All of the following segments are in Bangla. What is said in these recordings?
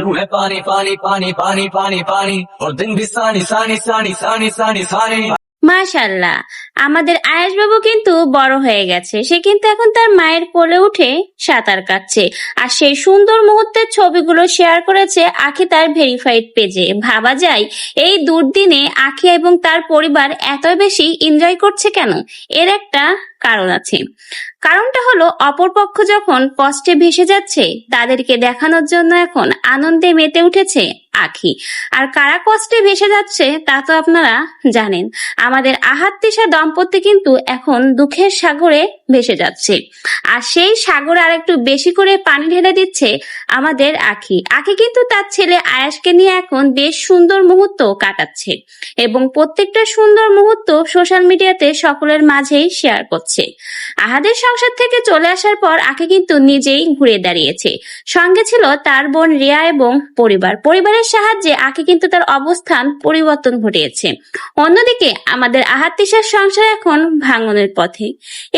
रूह है पानी पानी पानी पानी पानी पानी, और दिन भी सानी सानी सानी सानी सानी सानी। মাশাল্লাহ আমাদের আয়েশবাবু কিন্তু বড় হয়ে গেছে। সে কিন্তু এখন তার মায়ের কোলে উঠে সাঁতার কাটছে। আর সেই সুন্দর মুহূর্তের ছবিগুলো শেয়ার করেছে আখি তার ভেরিফাইড পেজে। ভাবা যায়, এই দুর্দিনে আখি এবং তার পরিবার এত বেশি এনজয় করছে কেন? এর একটা কারণ আছে। কারণটা হলো অপরপক্ষ যখন কষ্টে ভেসে যাচ্ছে, তাদেরকে দেখানোর জন্য এখন আনন্দে মেতে উঠেছে আখি। আর কারা কষ্টে ভেসে যাচ্ছে তা তো আপনারা জানেন। আমাদের আহাত তিশা দম্পতি কিন্তু এখন দুঃখের সাগরে ভেসে যাচ্ছে। আর সেই সাগরে আর একটু বেশি করে পানি ঢেলে দিচ্ছে আমাদের আখি। আখি কিন্তু তার ছেলে আয়াসকে নিয়ে এখন বেশ সুন্দর মুহূর্ত কাটাচ্ছে এবং প্রত্যেকটা সুন্দর মুহূর্ত সোশ্যাল মিডিয়াতে সকলের মাঝেই শেয়ার করছে। আহাদের সংসার থেকে চলে আসার পর আখি কিন্তু নিজেই ঘুরে দাঁড়িয়েছে। সঙ্গে ছিল তার বোন রিয়া এবং পরিবার। পরিবারের সাহায্যে আখি কিন্তু তার অবস্থান পরিবর্তন ঘটিয়েছে। অন্যদিকে আমাদের আহাতিসার সংসার এখন ভাঙনের পথে।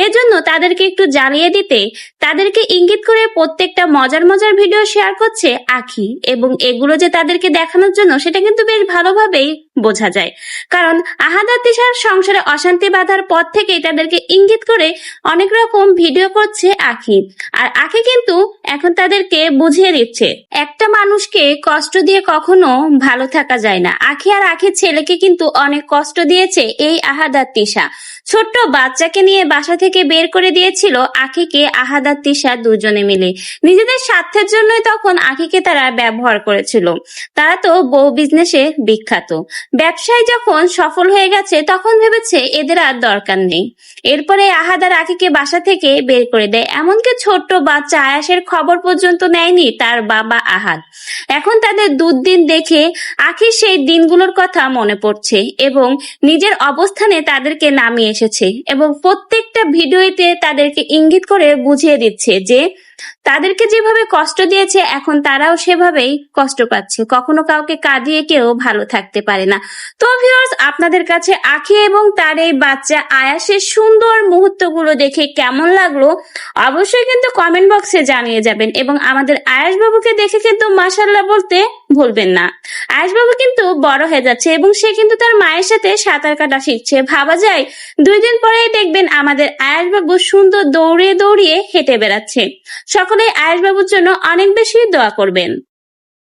এজন্য তাদেরকে একটু জ্বালিয়ে দিতে তাদেরকে ইঙ্গিত করে প্রত্যেকটা মজার মজার ভিডিও শেয়ার করছে আখি এবং এগুলো যে তাদেরকে দেখানোর জন্য সেটা কিন্তু বেশ ভালোভাবেই বোঝা যায়। কারণ আহাদার তিশার সংসারে অশান্তি বাঁধার পর থেকেই তাদেরকে ইঙ্গিত করে অনেক রকম ভিডিও করছে আখি। আর আখি কিন্তু এখন তাদেরকে বুঝিয়ে দিচ্ছে। একটা মানুষকে কষ্ট দিয়ে কখনো ভালো থাকা যায় না। আখি আর আখির ছেলেকে কিন্তু অনেক কষ্ট দিয়েছে এই আহাদার তিশা। ছোট্ট বাচ্চাকে নিয়ে বাসা থেকে বের করে দিয়েছিল আখিকে আহাদার তিশা দুজনে মিলে। নিজেদের স্বার্থের জন্যই তখন আখিকে তারা ব্যবহার করেছিল। তারা তো বউ বিজনেসে বিখ্যাত। ব্যবসায় যখন সফল হয়ে গেছে, তখন ভেবেছে এদের আর দরকার নেই। এরপরে আহাদার আখিকে বাসা থেকে বের করে দেয়। এমনকি ছোট্ট বাচ্চা আয়াসের খবর পর্যন্ত নেয়নি তার বাবা আহাদ। এখন তাদের দুর্দিন দেখে আখির সেই দিনগুলোর কথা মনে পড়ছে এবং নিজের অবস্থানে তাদেরকে নামিয়ে এসেছে এবং প্রত্যেকটা ভিডিওতে তাদেরকে ইঙ্গিত করে বুঝিয়ে দিচ্ছে যে তাদেরকে যেভাবে কষ্ট দিয়েছে, এখন তারাও সেভাবেই কষ্ট পাচ্ছে। কখনো কাউকে কাঁদিয়ে কেউ ভালো থাকতে পারে না। তো ভিউয়ার্স আপনাদের কাছে আখি এবং তার এই বাচ্চা আয়াসের সুন্দর মুহূর্তগুলো দেখে কেমন লাগল, অবশ্যই কিন্তু কমেন্ট বক্সে জানিয়ে যাবেন এবং আমাদের আয়াস বাবুকে দেখে কিন্তু মাসাল্লাহ বলতে ভুলবেন না। আয়াস বাবু কিন্তু বড় হয়ে যাচ্ছে এবং সে কিন্তু তার মায়ের সাথে সাঁতার কাটা শিখছে। ভাবা যায়, দুই দিন পরেই দেখবেন আমাদের আয়াস বাবু সুন্দর দৌড়িয়ে দৌড়িয়ে হেঁটে বেড়াচ্ছে। সকলেই আয়াস বাবুর জন্য অনেক বেশি দোয়া করবেন।